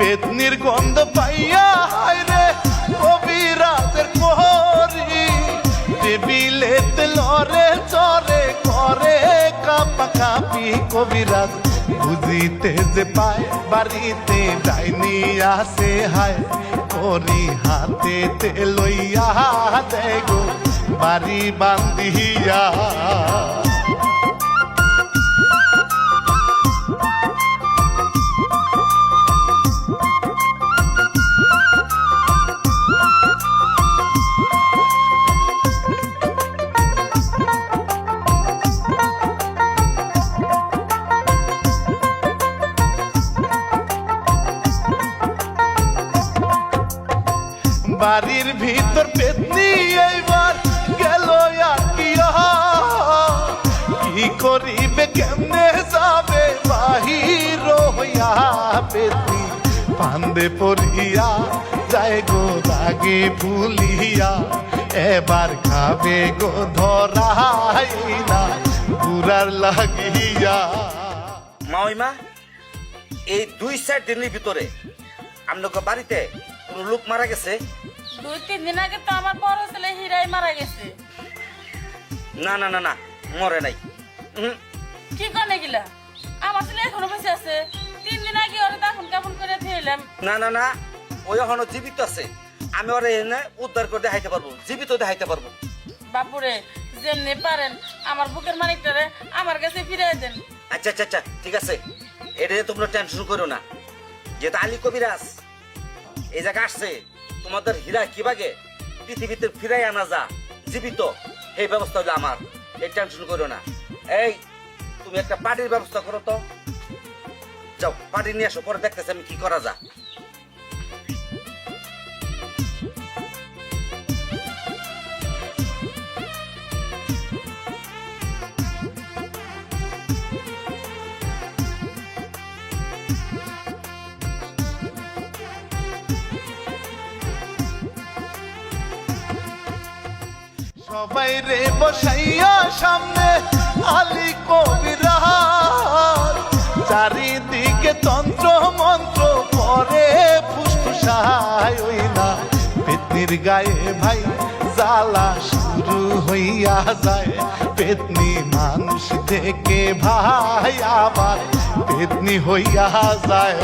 পেতনির গন্ধ পাইয়া, হায় রে, কবিরাজের কোহরি টেবিলেতে লরে, চরে করে কাপা কাপি কবিরাজ। বুঝিতে যে পায়, বাড়িতে ডাইনি আসে হায়, করি হাতে তে লইয়া দেখো বাড়ি বান্ধিয়া। বাড়ির ভিতর পেতনি এইবার গেল কি করিবে, কেমনে যাবে, বাহির হইয়া পেতনি। পান্দে পড়িয়া যায় গো দাগে ভুলিয়া, এবার খাবে গো ধরাই না বুড়ার লাগিয়া। মাওইমা এই দুই চার দিনের ভিতরে আপনাকে বাড়িতে কোনো লোক মারা গেছে? দুই তিন দিন আগে তো আমার বড় ছেলে হিরাই মারা গেছে। না না না না মরে নাই। কি কনে গিলা? আমার ছেলে এখনও বেঁচে আছে। তিন দিন আগে ওরে দাফন কাফন করে দিলাম না না না ওই এখনও জীবিত আছে। আমি ওরে এনে উদ্ধার করে দেখাইতে পারব জীবিত দেখাইতে পারব। বাপুরে যেমনি পারেন আমার বুকের মানিকটারে আমার কাছে ফিরিয়ে দেন। আচ্ছা আচ্ছা আচ্ছা ঠিক আছে। এটা নিয়ে তোমরা টেনশন করো না। যেহেতু আলী কবিরাজ এই জায়গা আসছে। তোমাদের হীরা কীভাবে পৃথিবীতে ফিরাই আনা যা, জীবিত এই ব্যবস্থা হলো আমার। এই টেনশন করো না। এই, তুমি একটা পার্টির ব্যবস্থা করো তো। যাও পার্টি নিয়ে আসো পরে দেখতেছি আমি কি করা যা সবাই রে বসাইয়া সামনে আলী কবিরাজ। চারিদিকে তন্ত্র মন্ত্র পরে ফুসফুসায় না পেতনির গায়ে ভাই জ্বালা শুরু হইয়া যায়। পেতনি মানুষ থেকে ভাই আবার পেতনি হইয়া যায়।